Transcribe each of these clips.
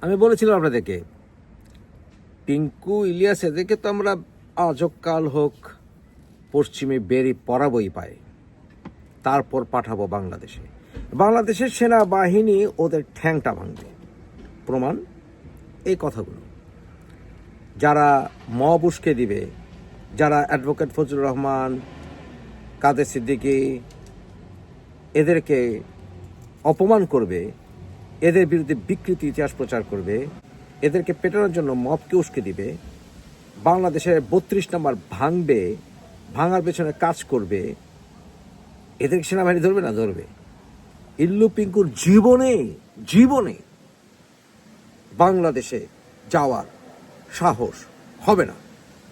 আমি বলেছিলাম আপনাদেরকে পিঙ্কু ইলিয়াস এদেরকে তো আমরা আজক কাল হোক পশ্চিমে বেরি পরাবই পায় তারপর পাঠাবো বাংলাদেশে। বাংলাদেশের সেনাবাহিনী ওদের ঠ্যাংটা ভাঙবে। প্রমাণ? এই কথাগুলো। যারা মব উস্কে দিবে, যারা অ্যাডভোকেট ফজলুর রহমান, কাদের সিদ্দিকী, এদেরকে অপমান করবে এদের বিরুদ্ধে বিকৃতি ইতিহাস প্রচার করবে, এদেরকে পেটানোর জন্য মপকে উস্কে দিবে বাংলাদেশের বত্রিশ নম্বর ভাঙবে, ভাঙার পেছনে কাজ করবে এদের সেনাবাহিনী ধরবে না? ধরবে। ইল্লু পিঙ্কুর জীবনে জীবনে বাংলাদেশে যাওয়ার সাহস হবে না।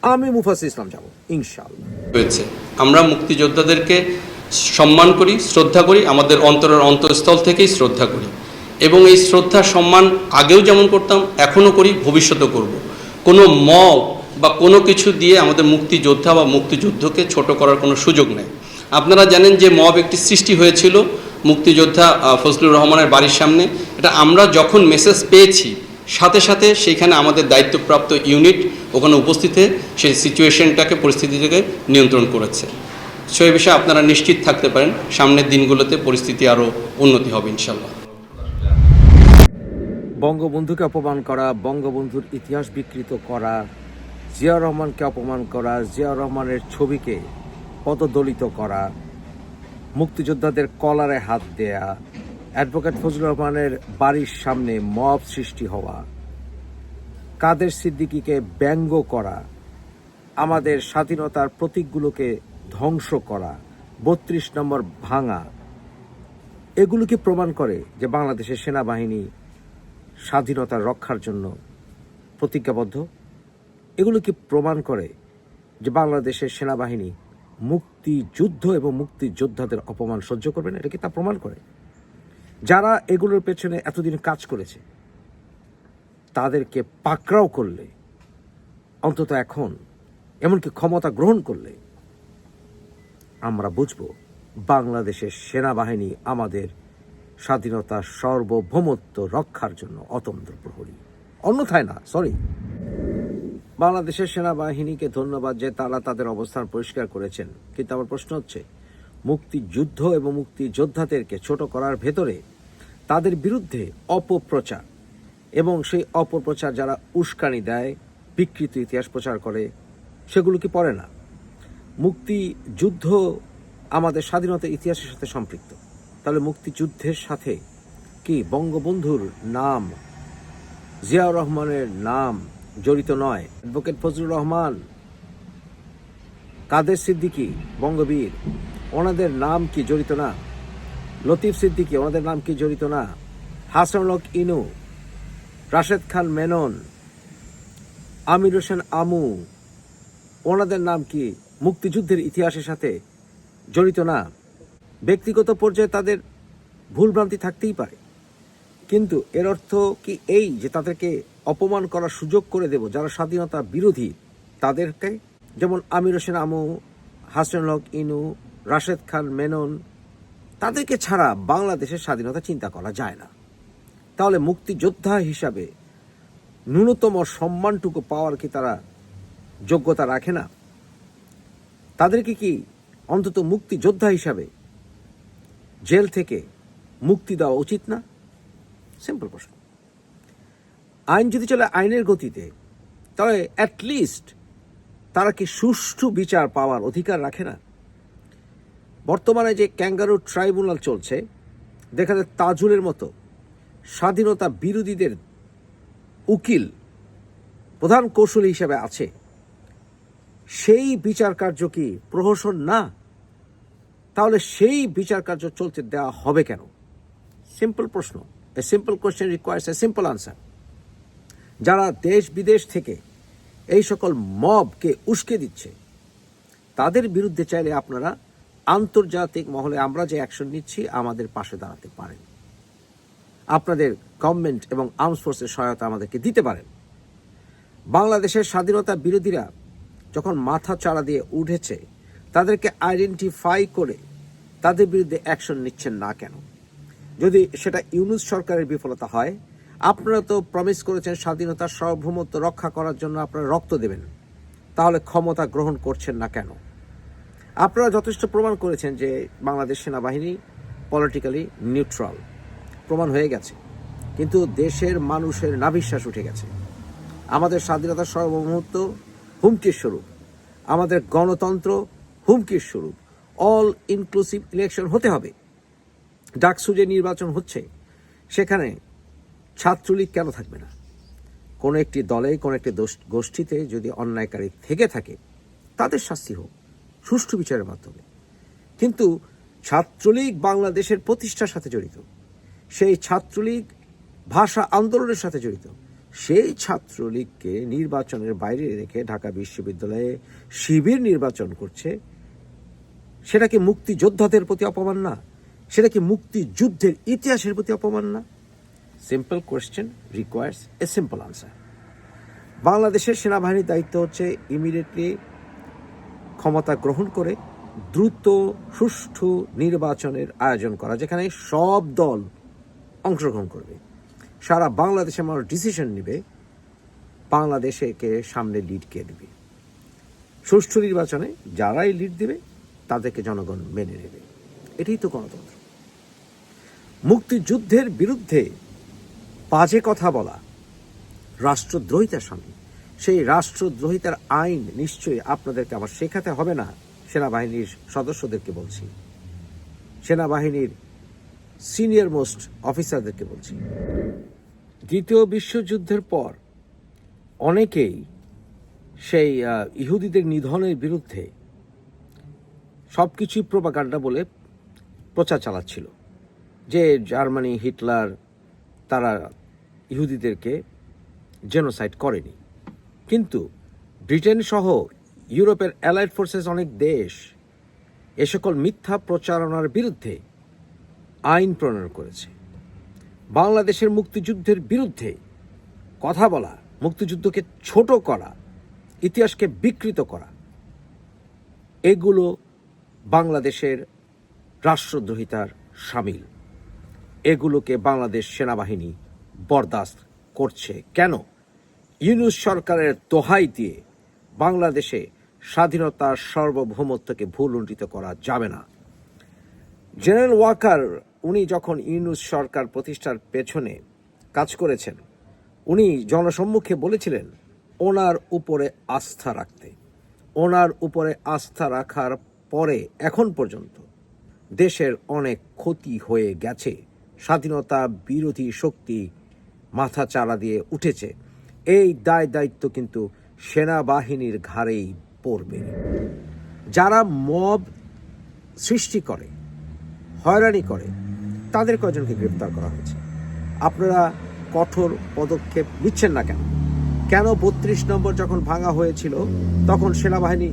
আমি মুফাসির ইসলাম যাব, ইনশাআল্লাহ। হয়েছে। আমরা মুক্তিযোদ্ধাদেরকে সম্মান করি, শ্রদ্ধা করি, আমাদের অন্তরের অন্তঃস্থল থেকেই শ্রদ্ধা করি। এবং এই শ্রদ্ধা, সম্মান আগেও যেমন করতাম, এখনও করি, ভবিষ্যতেও করব। কোনো মব বা কোনো কিছু দিয়ে আমাদের মুক্তিযোদ্ধা বা মুক্তিযুদ্ধকে ছোট করার কোনো সুযোগ নেই। আপনারা জানেন যে মব একটি সৃষ্টি হয়েছিল মুক্তিযোদ্ধা ফজলুর রহমানের বাড়ির সামনে। এটা আমরা যখন মেসেজ পেয়েছি, সাথে সাথে সেইখানে আমাদের দায়িত্বপ্রাপ্ত ইউনিট ওখানে উপস্থিত হয়ে সেই সিচুয়েশনটাকে পরিস্থিতিটাকে নিয়ন্ত্রণ করেছে। সেই বিষয়ে আপনারা নিশ্চিত থাকতে পারেন, সামনের দিনগুলোতে পরিস্থিতি আরও উন্নতি হবে ইনশাল্লাহ বঙ্গবন্ধুকে অপমান করা, বঙ্গবন্ধুর ইতিহাস বিকৃত করা জিয়া রহমানকে অপমান করা জিয়া রহমানের ছবিকে পদদলিত করা, মুক্তিযোদ্ধাদের কলারে হাত দেয়া, অ্যাডভোকেট ফজলুর রহমানের বাড়ির সামনে মব সৃষ্টি হওয়া, কাদের সিদ্দিকীকে ব্যঙ্গ করা, আমাদের স্বাধীনতার প্রতীকগুলোকে ধ্বংস করা, বত্রিশ নম্বর ভাঙা এগুলোকে প্রমাণ করে যে বাংলাদেশের সেনাবাহিনী স্বাধীনতার রক্ষার জন্য প্রতিজ্ঞাবদ্ধ। এগুলো কি প্রমাণ করে যে বাংলাদেশের সেনাবাহিনী মুক্তিযুদ্ধ এবং মুক্তিযোদ্ধাদের অপমান সহ্য করবে না? এটা কি তা প্রমাণ করে? যারা এগুলোর পেছনে এতদিন কাজ করেছে, তাদেরকে পাকড়াও করলে, অন্তত এখন এমনকি ক্ষমতা গ্রহণ করলে, আমরা বুঝব বাংলাদেশের সেনাবাহিনী আমাদের স্বাধীনতা সার্বভৌমত্ব রক্ষার জন্য অতন্ত্র প্রহরী। অন্যথায় না সরি বাংলাদেশের সেনাবাহিনীকে ধন্যবাদ যে তারা তাদের অবস্থান পরিষ্কার করেছেন। কিন্তু আমার প্রশ্ন হচ্ছে, মুক্তিযুদ্ধ এবং মুক্তিযোদ্ধাদেরকে ছোট করার ভেতরে তাদের বিরুদ্ধে অপপ্রচার এবং সেই অপপ্রচার যারা উস্কানি দেয়, বিকৃত ইতিহাস প্রচার করে, সেগুলো কি পড়ে না? মুক্তিযুদ্ধ আমাদের স্বাধীনতা ইতিহাসের সাথে সম্পৃক্ত। তাহলে মুক্তিযুদ্ধের সাথে কি বঙ্গবন্ধুর নাম, জিয়াউর রহমানের নাম জড়িত নয়? অ্যাডভোকেট ফজলুর রহমান, কাদের সিদ্দিকী বঙ্গবীর, ওনাদের নাম কি জড়িত না? লতিফ সিদ্দিকী, ওনাদের নাম কি জড়িত না? হাসানুলক ইনু, রাশেদ খান মেনন, আমির হোসেন আমু, ওনাদের নাম কি মুক্তিযুদ্ধের ইতিহাসের সাথে জড়িত না? ব্যক্তিগত পর্যায়ে তাদের ভুলভ্রান্তি থাকতেই পারে। কিন্তু এর অর্থ কি এই যে তাদেরকে অপমান করার সুযোগ করে দেব যারা স্বাধীনতা বিরোধী, তাদেরকে যেমন আমির হোসেন আমু, হাসান হক ইনু, রাশেদ খান মেনন, তাদেরকে ছাড়া বাংলাদেশের স্বাধীনতা চিন্তা করা যায় না। তাহলে মুক্তিযোদ্ধা হিসাবে ন্যূনতম সম্মানটুকু পাওয়ার কি তারা যোগ্যতা রাখে না? তাদেরকে কি অন্তত মুক্তিযোদ্ধা হিসাবে জেল থেকে মুক্তি দেওয়া উচিত না? সিম্পল প্রশ্ন। আইন যদি চলে আইনের গতিতে, তাহলে অ্যাটলিস্ট তারা কি সুষ্ঠু বিচার পাওয়ার অধিকার রাখে না? বর্তমানে যে ক্যাঙ্গারু ট্রাইব্যুনাল চলছে, দেখা যায় তাজুলের মতো স্বাধীনতা বিরোধীদের উকিল, প্রধান কৌশলী হিসেবে আছে। সেই বিচার কার্য কি প্রহসন না? তাহলে সেই বিচার কার্য চলতে দেওয়া হবে কেন? সিম্পল প্রশ্ন। A simple question requires a simple answer যারা দেশ বিদেশ থেকে এই সকল মবকে উস্কে দিচ্ছে, তাদের বিরুদ্ধে চাইলে আপনারা আন্তর্জাতিক মহলে আমরা যে অ্যাকশন নিচ্ছি, আমাদের পাশে দাঁড়াতে পারেন। আপনাদের গভর্নমেন্ট এবং আর্মস ফোর্সের সহায়তা আমাদেরকে দিতে পারেন। বাংলাদেশের স্বাধীনতা বিরোধীরা যখন মাথা চাড়া দিয়ে উঠেছে তাদেরকে আইডেন্টিফাই করে তাদের বিরুদ্ধে অ্যাকশন নিচ্ছেন না কেন? যদি সেটা ইউনুস সরকারের বিফলতা হয়, আপনারা তো প্রমিস করেছেন স্বাধীনতার সার্বভৌমত্ব রক্ষা করার জন্য আপনারা রক্ত দেবেন। তাহলে ক্ষমতা গ্রহণ করছেন না কেন? আপনারা যথেষ্ট প্রমাণ করেছেন যে বাংলাদেশ সেনাবাহিনী পলিটিক্যালি নিউট্রাল প্রমাণ হয়ে গেছে। কিন্তু দেশের মানুষের নাভিশ্বাস উঠে গেছে। আমাদের স্বাধীনতার সার্বভৌমত্ব হুমকির স্বরূপ। আমাদের গণতন্ত্র হুমকির স্বরূপ। অল ইনক্লুসিভ ইলেকশন হতে হবে। ডাকসু যে নির্বাচন হচ্ছে, সেখানে ছাত্রলীগ কেন থাকবে না? কোনো একটি দলে, কোনো একটি গোষ্ঠীতে যদি অন্যায়কারী থেকে থাকে, তাদের শাস্তি হোক, সুষ্ঠু বিচারের মাধ্যমে। কিন্তু ছাত্রলীগ বাংলাদেশের প্রতিষ্ঠার সাথে জড়িত, সেই ছাত্রলীগ ভাষা আন্দোলনের সাথে জড়িত সেই ছাত্রলীগকে নির্বাচনের বাইরে রেখে ঢাকা বিশ্ববিদ্যালয়ে শিবির নির্বাচন করছে, সেটা কি মুক্তিযোদ্ধাদের প্রতি অপমান না? সেটা কি মুক্তিযুদ্ধের ইতিহাসের প্রতি অপমান না? Simple question requires a simple answer বাংলাদেশের সেনাবাহিনীর দায়িত্ব হচ্ছে ইমিডিয়েটলি ক্ষমতা গ্রহণ করে দ্রুত, সুষ্ঠু নির্বাচনের আয়োজন করা, যেখানে সব দল অংশগ্রহণ করবে। সারা বাংলাদেশে মানুষ ডিসিশন নেবে, বাংলাদেশকে সামনে লিড কে দেবে? সুষ্ঠু নির্বাচনে যারাই লিড দেবে, তাদেরকে জনগণ মেনে নেবে। এটাই তো গণতন্ত্র। মুক্তিযুদ্ধের বিরুদ্ধে বাজে কথা বলা, রাষ্ট্রদ্রোহিতার সঙ্গে, সেই রাষ্ট্রদ্রোহিতার আইন নিশ্চয়ই আপনাদেরকে আবার শেখাতে হবে না, সেনাবাহিনীর সদস্যদেরকে বলছি। সেনাবাহিনীর সিনিয়র মোস্ট অফিসারদেরকে বলছি। দ্বিতীয় বিশ্বযুদ্ধের পর অনেকেই সেই ইহুদিদের নিধনের বিরুদ্ধে সব কিছুই প্রোপাগান্ডা বলে প্রচার চালাচ্ছিল। যে জার্মানি, হিটলার তারা ইহুদিদেরকে জেনোসাইড করেনি। কিন্তু ব্রিটেন সহ ইউরোপের অ্যালাইড ফোর্সেস অনেক দেশ এ সকল মিথ্যা প্রচারণার বিরুদ্ধে আইন প্রণয়ন করেছে। বাংলাদেশের মুক্তিযুদ্ধের বিরুদ্ধে কথা বলা, মুক্তিযুদ্ধকে ছোট করা, ইতিহাসকে বিকৃত করা, এগুলো বাংলাদেশের রাষ্ট্রদ্রোহিতার সামিল। এগুলোকে বাংলাদেশ সেনাবাহিনী বরদাস্ত করছে কেন? ইউনুস সরকারের দোহাই দিয়ে বাংলাদেশে স্বাধীনতার সার্বভৌমত্বকে ভুল উন্নীত করা যাবে না। জেনারেল ওয়াকার উনি যখন ইউনুস সরকার প্রতিষ্ঠার পেছনে কাজ করেছেন, উনি জনসম্মুখে বলেছিলেন, ওনার উপরে আস্থা রাখতে। ওনার উপরে আস্থা রাখার পরে এখন পর্যন্ত দেশের অনেক ক্ষতি হয়ে গেছে। স্বাধীনতা বিরোধী শক্তি মাথা চারা দিয়ে উঠেছে। এই দায় দায়িত্ব কিন্তু সেনাবাহিনীর ঘাড়েই পড়বে। যারা মব সৃষ্টি করে, হয়রানি করে তাদের কয়জনকে গ্রেপ্তার করা হয়েছে? আপনারা কঠোর পদক্ষেপ নিচ্ছেন না কেন? কেন বত্রিশ নম্বর যখন ভাঙা হয়েছিল, তখন সেনাবাহিনী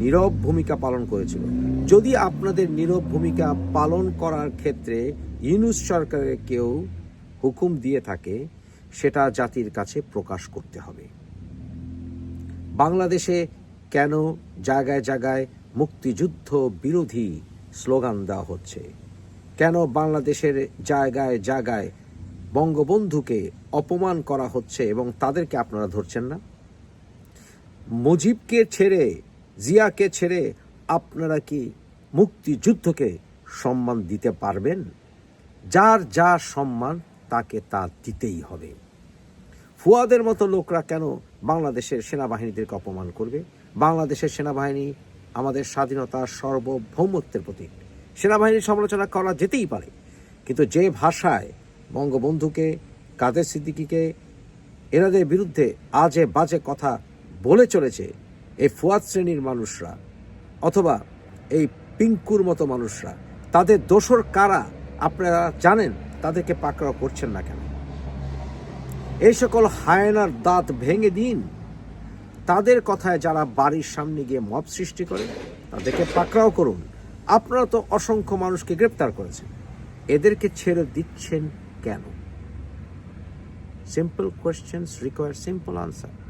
নীরব ভূমিকা পালন করেছিল। যদি আপনাদের নীরব ভূমিকা পালন করার ক্ষেত্রে ইউনুস সরকারের কেউ হুকুম দিয়ে থাকে, সেটা জাতির কাছে প্রকাশ করতে হবে। বাংলাদেশে কেন জায়গায় জায়গায় মুক্তিযুদ্ধ বিরোধী স্লোগান দেওয়া হচ্ছে? কেন বাংলাদেশের জায়গায় জায়গায় বঙ্গবন্ধুকে অপমান করা হচ্ছে এবং তাদেরকে আপনারা ধরছেন না? মুজিবকে ছেড়ে, জিয়াকে ছেড়ে আপনারা কি মুক্তিযুদ্ধকে সম্মান দিতে পারবেন? যার যা সম্মান, তাকে তা দিতেই হবে। ফুয়াদের মতো লোকরা কেন বাংলাদেশের সেনাবাহিনীদেরকে অপমান করবে? বাংলাদেশের সেনাবাহিনী আমাদের স্বাধীনতার সার্বভৌমত্বের প্রতীক। সেনাবাহিনীর সমালোচনা করা যেতেই পারে, কিন্তু যে ভাষায় বঙ্গবন্ধুকে, কাদের সিদ্দিকিকে, এনাদের বিরুদ্ধে আজে বাজে কথা বলে চলেছে এই ফুয়াদ শ্রেণির মানুষরা অথবা এই পিঙ্কুর মতো মানুষরা, তাদের দোষর কারা আপনারা জানেন? তাদেরকে পাকড়াও করছেন না কেন? এই সকল হায়নার দাঁত ভেঙে দিন। তাদের কথায় যারা বাড়ির সামনে গিয়ে মব সৃষ্টি করে, তাদেরকে পাকড়াও করুন। আপনারা তো অসংখ্য মানুষকে গ্রেপ্তার করেছেন। এদেরকে ছেড়ে দিচ্ছেন কেন? Simple questions require simple answer